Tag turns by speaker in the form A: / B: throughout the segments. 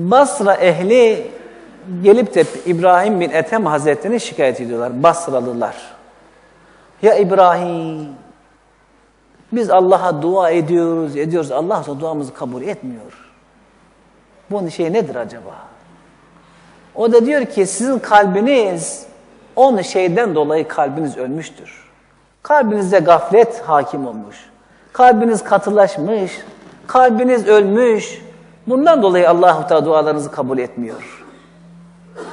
A: Basra ehli gelip de İbrahim bin Ethem Hazretleri'ni şikayet ediyorlar. Basralılar. Ya İbrahim biz Allah'a dua ediyoruz, ediyoruz. Allah da duamızı kabul etmiyor. Bunun şey nedir acaba? O da diyor ki sizin kalbiniz on şeyden dolayı kalbiniz ölmüştür. Kalbinizde gaflet hakim olmuş. Kalbiniz katılaşmış. Kalbiniz ölmüş. Bundan dolayı Allahu Teala dualarınızı kabul etmiyor.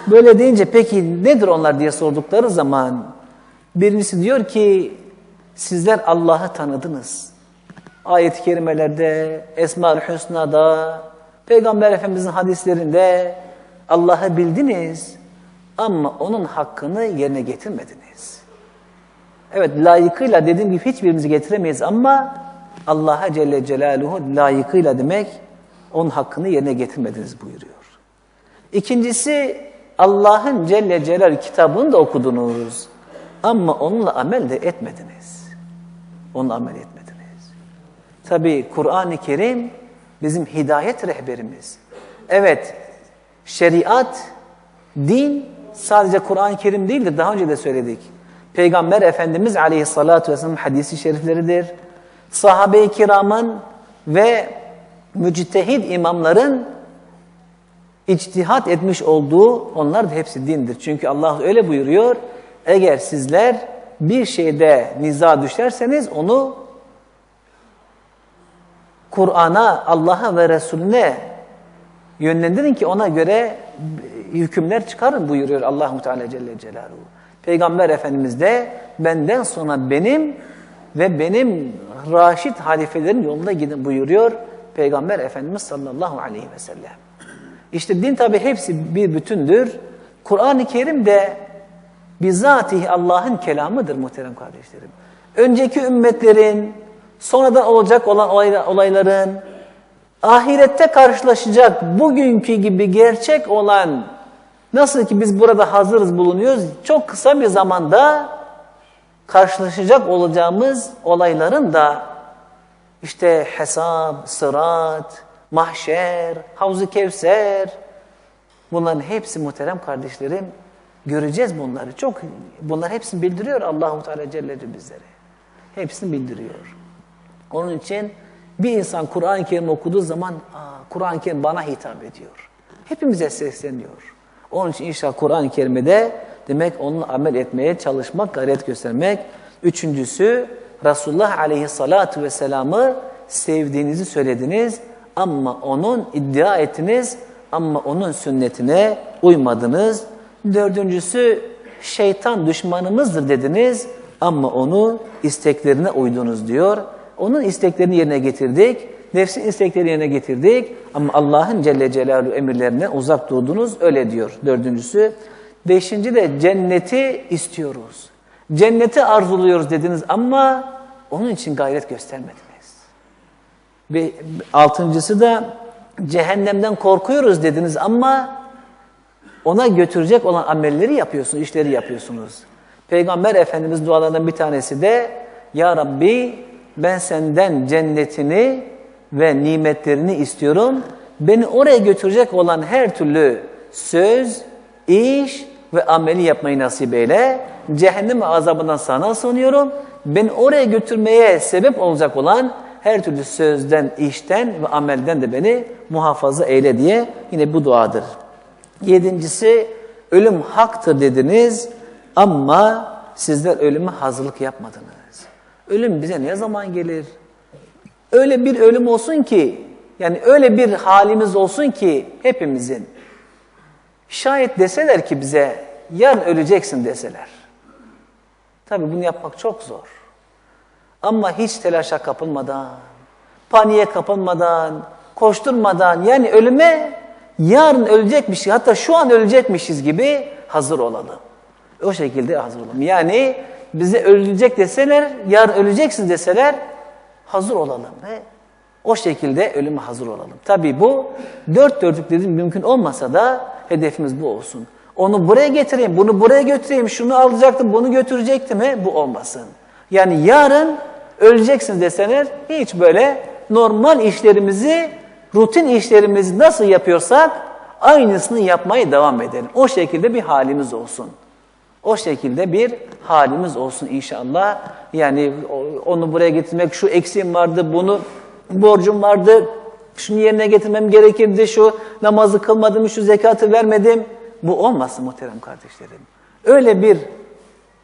A: Böyle deyince peki nedir onlar diye sordukları zaman birincisi diyor ki sizler Allah'ı tanıdınız. Ayet-i kerimelerde, Esma-ül Hüsna'da, Peygamber Efendimizin hadislerinde Allah'ı bildiniz ama onun hakkını yerine getirmediniz. Evet layıkıyla dediğim gibi hiçbirimizi getiremeyiz ama Allah'a Celle Celaluhu layıkıyla demek onun hakkını yerine getirmediniz buyuruyor. İkincisi Allah'ın Celle Celaluhu kitabını da okudunuz ama onunla amel de etmediniz. Onunla amel etmediniz. Tabi Kur'an-ı Kerim bizim hidayet rehberimiz. Evet şeriat, din sadece Kur'an-ı Kerim değildir. Daha önce de söyledik. Peygamber Efendimiz Aleyhisselatü Vesselam hadisi şerifleridir. Sahabe-i kiramın ve müctehid imamların içtihat etmiş olduğu onlar da hepsi dindir. Çünkü Allah öyle buyuruyor. Eğer sizler bir şeyde niza düşerseniz onu Kur'an'a, Allah'a ve Resulüne yönlendirin ki ona göre hükümler çıkarın buyuruyor Allahu Teala Celle Celaluhu. Peygamber Efendimiz de benden sonra benim ve benim raşit halifelerin yolunda gidin buyuruyor Peygamber Efendimiz sallallahu aleyhi ve sellem. İşte din tabi hepsi bir bütündür. Kur'an-ı Kerim de bizatihi Allah'ın kelamıdır muhterem kardeşlerim. Önceki ümmetlerin, sonradan olacak olan olayların, ahirette karşılaşacak bugünkü gibi gerçek olan, nasıl ki biz burada hazırız bulunuyoruz, çok kısa bir zamanda karşılaşacak olacağımız olayların da işte hesap, sırat, mahşer, havzu kevser bunların hepsi muhterem kardeşlerim göreceğiz bunları. Çok bunlar hepsini bildiriyor Allahu Teala Celle bizlere. Hepsini bildiriyor. Onun için bir insan Kur'an-ı Kerim okuduğu zaman Kur'an-ı Kerim bana hitap ediyor. Hepimize sesleniyor. Onun için inşallah Kur'an-ı Kerim'de demek onunla amel etmeye çalışmak, gayret göstermek. Üçüncüsü Resulullah Aleyhisselatü Vesselam'ı sevdiğinizi söylediniz ama onun iddia ettiniz ama onun sünnetine uymadınız. Dördüncüsü şeytan düşmanımızdır dediniz ama onu isteklerine uydunuz diyor. Onun isteklerini yerine getirdik. Nefsin isteklerini yerine getirdik. Ama Allah'ın Celle Celaluhu emirlerine uzak durdunuz. Öyle diyor dördüncüsü. Beşinci de cenneti istiyoruz. Cenneti arzuluyoruz dediniz ama onun için gayret göstermediniz. Ve altıncısı da cehennemden korkuyoruz dediniz ama ona götürecek olan amelleri yapıyorsunuz, işleri yapıyorsunuz. Peygamber Efendimiz dualarından bir tanesi de Ya Rabbi ben senden cennetini ve nimetlerini istiyorum. Beni oraya götürecek olan her türlü söz, iş ve ameli yapmayı nasip eyle. Cehennem azabından sana sunuyorum. Beni oraya götürmeye sebep olacak olan her türlü sözden, işten ve amelden de beni muhafaza eyle diye yine bu duadır. Yedincisi ölüm haktır dediniz ama sizler ölüme hazırlık yapmadınız. Ölüm bize ne zaman gelir? Öyle bir ölüm olsun ki, yani öyle bir halimiz olsun ki hepimizin. Şayet deseler ki bize yarın öleceksin deseler. Tabii bunu yapmak çok zor. Ama hiç telaşa kapılmadan, paniğe kapılmadan, koşturmadan yani ölüme yarın ölecekmiş, hatta şu an ölecekmişiz gibi hazır olalım. O şekilde hazır olalım. Yani bize ölecek deseler, yarın öleceksin deseler hazır olalım. He? O şekilde ölüme hazır olalım. Tabi bu dört dörtlük dediğim mümkün olmasa da hedefimiz bu olsun. Onu buraya getireyim, bunu buraya götüreyim, şunu alacaktım, bunu götürecektim. He? Bu olmasın. Yani yarın öleceksin deseler hiç böyle normal işlerimizi, rutin işlerimizi nasıl yapıyorsak aynısını yapmaya devam edelim. O şekilde bir halimiz olsun. O şekilde bir halimiz olsun inşallah. Yani onu buraya getirmek, şu eksiğim vardı, bunu borcum vardı, şunu yerine getirmem gerekirdi, şu namazı kılmadım, şu zekatı vermedim. Bu olmasın muhterem kardeşlerim. Öyle bir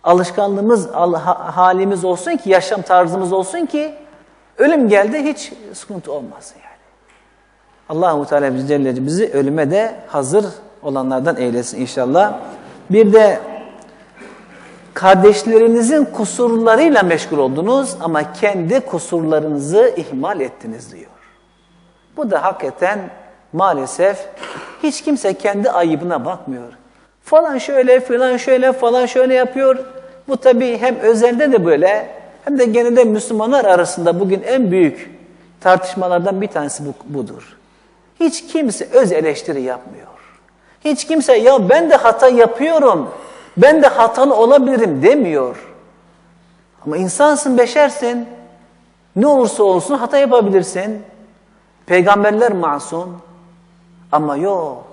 A: alışkanlığımız, al- ha- halimiz olsun ki, yaşam tarzımız olsun ki ölüm geldi hiç sıkıntı olmasın yani. Allahu Teala bizi bizi ölüme de hazır olanlardan eylesin inşallah. Bir de kardeşlerinizin kusurlarıyla meşgul oldunuz ama kendi kusurlarınızı ihmal ettiniz diyor. Bu da hakikaten maalesef hiç kimse kendi ayıbına bakmıyor. Falan şöyle, falan şöyle, falan şöyle yapıyor. Bu tabii hem özelde de böyle hem de genelde Müslümanlar arasında bugün en büyük tartışmalardan bir tanesi bu, budur. Hiç kimse öz eleştiri yapmıyor. Hiç kimse ya ben de hata yapıyorum, ben de hatalı olabilirim demiyor. Ama insansın, beşersin. Ne olursa olsun hata yapabilirsin. Peygamberler masum. Ama yok.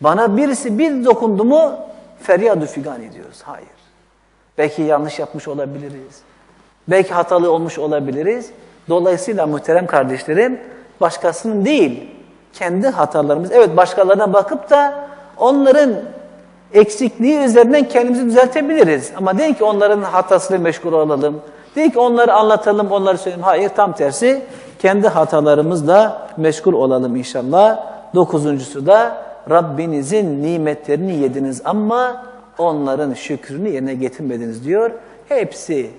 A: Bana birisi bir dokundu mu feryat figan ediyoruz. Hayır. Belki yanlış yapmış olabiliriz. Belki hatalı olmuş olabiliriz. Dolayısıyla muhterem kardeşlerim başkasının değil kendi hatalarımız. Evet başkalarına bakıp da onların eksikliği üzerinden kendimizi düzeltebiliriz. Ama değil ki onların hatasıyla meşgul olalım. Değil ki onları anlatalım, onları söyleyelim. Hayır tam tersi kendi hatalarımızla meşgul olalım inşallah. Dokuzuncusu da Rabbinizin nimetlerini yediniz ama onların şükrünü yerine getirmediniz diyor. Hepsi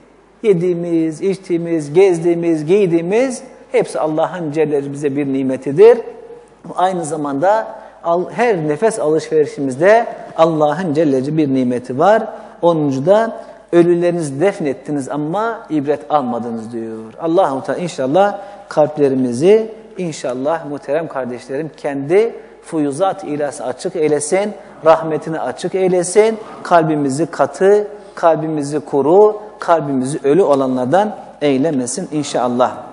A: yediğimiz, içtiğimiz, gezdiğimiz, giydiğimiz hepsi Allah'ın Celle bize bir nimetidir. Aynı zamanda her nefes alışverişimizde Allah'ın Celle'ci bir nimeti var. Onuncu da ölülerinizi defnettiniz ama ibret almadınız diyor. Allahu Teala inşallah kalplerimizi inşallah muhterem kardeşlerim kendi fuyuzat ilası açık eylesin, rahmetini açık eylesin, kalbimizi katı, kalbimizi kuru, kalbimizi ölü olanlardan eylemesin inşallah.